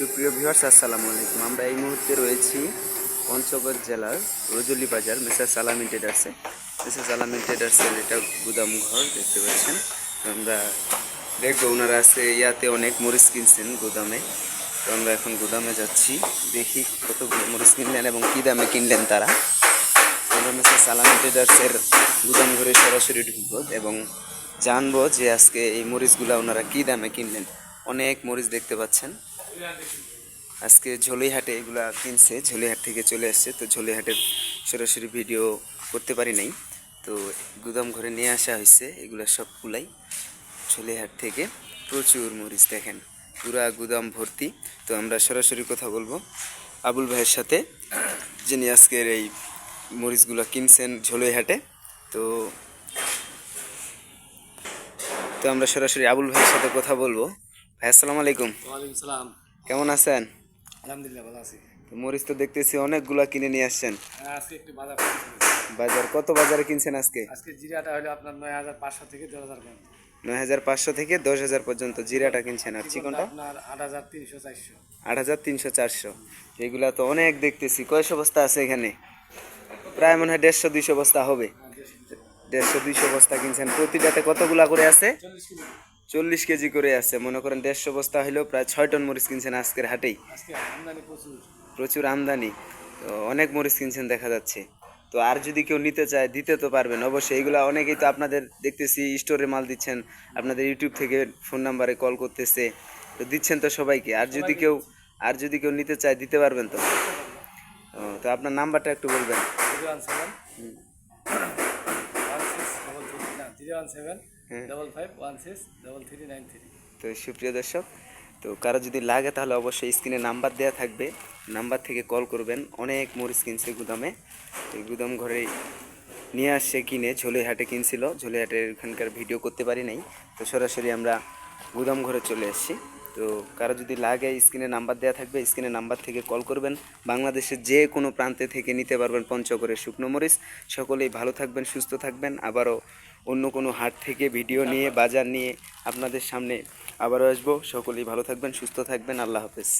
সুপ্রিয় ভিউয়ার্স, আসসালামু আলাইকুম। আমরা এই মুহূর্তে রয়েছি পঞ্চগড় জেলার রজলি বাজার মেসার সালামিন ট্রেডার্সে। মেসার সালামিন ট্রেডার্সের এটা গুদাম ঘর, দেখতে পাচ্ছেন। আমরা দেখব ওনারা আছে, ইয়াতে অনেক মরিচ কিনছেন গুদামে। তো আমরা এখন গুদামে যাচ্ছি, দেখি কতগুলো মরিচ কিনলেন এবং কী দামে কিনলেন তারা। আমরা মেসার সালামিন ট্রেডার্সের গুদাম ঘরে সরাসরি ঢুকবো এবং জানব যে আজকে এই মরিচগুলা ওনারা কী দামে কিনলেন। অনেক মরিচ দেখতে পাচ্ছেন। আজকে ঝোলিহাটে এগুলা কিনছে, ঝোলিহাট থেকে চলে আসছে, তো ঝোলিহাটের সরাসরি ভিডিও করতে পারি নাই। তো গুদাম ঘরে নিয়ে আসা হয়েছে, এগুলা সবগুলাই ঝোলিহাট থেকে প্রচুর মরিচ দেখেন, পুরা গুদাম ভর্তি। তো আমরা সরাসরি কথা বলব আবুল ভাইয়ের সাথে, যিনি আজকের এই মরিচগুলো কিনছেন ঝোলিহাটে। তো তো আমরা সরাসরি আবুল ভাইয়ের সাথে কথা বলব। ভাই আসসালামু আলাইকুম। ওয়ালাইকুম সালাম। কেমন আছেন? আলহামদুলিল্লাহ ভালো আছি। মরিচ তো দেখতেছি অনেকগুলা কিনে নিয়ে আসছেন। হ্যাঁ, আজকে একটু বাজার বাজার কত বাজারে কিনছেন আজকে? আজকে জিরাটা হলো আপনার নয় হাজার পাঁচশো থেকে দশ হাজার পর্যন্ত। নয় হাজার পাঁচশো থেকে দশ হাজার পর্যন্ত জিরাটা কিনছেন আর চিকনটা আপনার আট হাজার তিনশো চারশো। আট হাজার তিনশো চারশো। এগুলা তো অনেক দেখতেছি। কয়শো বস্তা আছে এখানে? প্রায় মনে হয় দেড়শো দুইশো বস্তা হবে। দেড়শো দুইশো। বস্তা কিনছেন। প্রতিটাতে কতগুলা করে আছে? চল্লিশ কেজি করে আছে। মনে করেন দেড়শো বস্তা হলেও প্রায় ছয় টন মরিচ কিনছেন আজকের হাটেই। প্রচুর। প্রচুর আমদানি। তো অনেক মরিচ কিনছেন দেখা যাচ্ছে। তো আর যদি কেউ নিতে চায় দিতে তো পারবেন। অবশ্যই এগুলা অনেকেই তো আপনাদের দেখতেছি স্টোরে মাল দিচ্ছেন আপনাদের ইউটিউব থেকে ফোন নাম্বারে কল করতেছে। তো দিচ্ছেন তো সবাইকে। আর যদি কেউ আর যদি কেউ নিতে চায় দিতে পারবেন তো। তো আপনার নাম্বারটা একটু বলবেন। Double five one six double three nine three তো সুপ্রিয় দর্শক তো কারও যদি লাগে তাহলে অবশ্যই স্ক্রিনে নাম্বার দেওয়া থাকবে। নাম্বার থেকে কল করবেন। অনেক মরিচ কিনছে গুদামে। এই গুদাম ঘরে নিয়ে আসছে কিনে ঝোলেহাটে কিনছিল। ঝোলেহাটের এখানকার ভিডিও করতে পারি নাই। তো সরাসরি আমরা গুদাম ঘরে চলে এসেছি তো কারও যদি লাগে স্ক্রিনে নাম্বার দেওয়া থাকবে স্ক্রিনে নাম্বার থেকে কল করবেন। বাংলাদেশের যে কোনো প্রান্তে থেকে নিতে পারবেন পঞ্চগড়ের শুকনো মরিচ। সকলেই ভালো থাকবেন সুস্থ থাকবেন। আবারও অন্য কোনো হাট থেকে ভিডিও নিয়ে বাজার নিয়ে আপনাদের সামনে আবারও আসব। সকলেই ভালো থাকবেন সুস্থ থাকবেন। আল্লাহ হাফেজ।